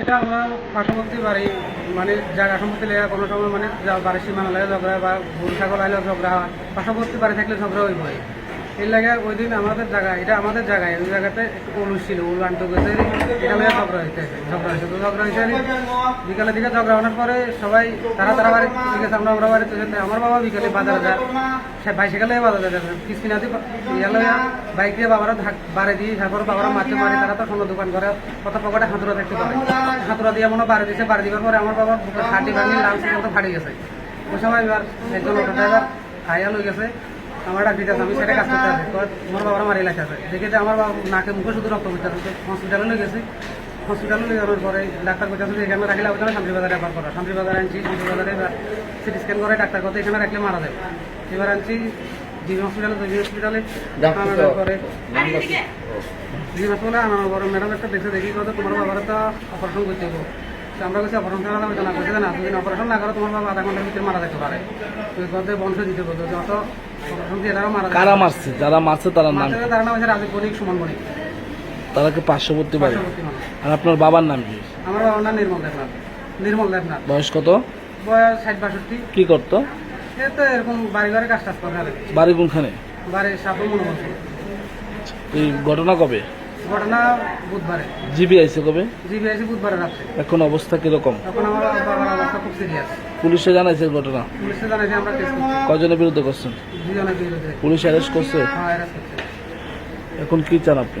এটা আমরা পার্শ্ববর্তী বাড়ি মানে জায়গা সম্পত্তি লেগে কোনো সময় মানে বাড়ির সীমানা লাগে ঝগড়া বা গরু ছাগল আইলেও ঝগড়া হয়, পার্শ্ববর্তী বাড়ি থাকলে ঝগড়া হইব। এর লাগে ওই দিন আমাদের জায়গা এটা আমাদের জায়গায়, ওই জায়গাতে একটু উলু ছিল, উলু আনতে গেছে, এটা লেগে ঝগড়া হইতে ঝগড়া হয়েছে বিকালের দিকে ঝগড়া হওয়ার পরে সবাই তারা তারা বাড়ি ঠিক আছে আমরা আমরা বাড়িতে আমার বাবা বিকালে বাজারে যায়। সে বাইসাইকেলে বাজারে যাবে কিসকিনা দিয়ে বাইক দিয়ে বাবারা বাড়ি দিয়ে তারপর বাবারা মাছে মারে, তারা তো কোনো দোকান করে, কত পকেটে হাতুরা দেখতে পারে হাতুরা দিয়ে মনে বাড়ি দিয়েছে বাড়ি দিবার পরে আমার বুকের হাঁটি ভাঙি, লাল সিগন্যাল ফাড়ি গেছে। ওই সময় এবার একজন অটো ড্রাইভার খাইয়া লই গেছে। আমার ডাক দিতে আমি সেটা কাজ করতে আছে আমার বাবার মারি লাগছে আছে। আমার বাবা নাকে মুখে শুধু রক্ত করতে হসপিটালে লই গেছে। হসপিটালে যাওয়ার পরে ডাক্তার যে এখানে রাখলে ওখানে শান্তিবাজারে রেফার করা। শান্তিবাজারে আনছি শান্তিবাজারে সিটি স্ক্যান করে ডাক্তার করতে এখানে রাখলে মারা যাবে। এবার আনছি জিবি হসপিটালে জিবি হসপিটালে আনানোর পরে জিবি হসপিটালে আনানোর পরে ম্যাডাম একটা দেখে দেখি কথা তোমার বাবার তো অপারেশন করতে হবে। আমরা কাছে অপারেশন করা যাবে না করতে না যদি অপারেশন না করো তোমার বাবা আধা ঘণ্টার ভিতরে মারা যেতে পারে। তুই কথা বংশ দিতে বলতো যত অপারেশন দিয়ে এরাও মারা কারা মারছে? যারা মারছে তার নাম তার নাম হচ্ছে রাজীব বণিক সুমন বণিক। তারা কি পার্শ্ববর্তী বাড়ি। আর আপনার বাবার নাম কি? আমার বাবার নাম নির্মল দেবনাথ। নির্মল দেবনাথ। বয়স কত? বয়স ষাট বাষট্টি। কি করতো? এ তো এরকম বাড়ি ঘরে কাজ টাজ করে বাড়ি কোনখানে? বাড়ি সাপে মনে বলছে এই ঘটনা কবে? ঘটনা বুধবারে। জিবি আইছে কবে? জিবি বুধবারে রাত্রে। এখন অবস্থা কীরকম? তখন আমার বাবার অবস্থা খুব সিরিয়াস। পুলিশে জানাইছে ঘটনা? পুলিশে জানাইছে আমরা কেস করছি। কজনের বিরুদ্ধে করছেন? দুজনের বিরুদ্ধে। পুলিশ অ্যারেস্ট করছে? হ্যাঁ এরা করছে। এখন কি চান আপনি?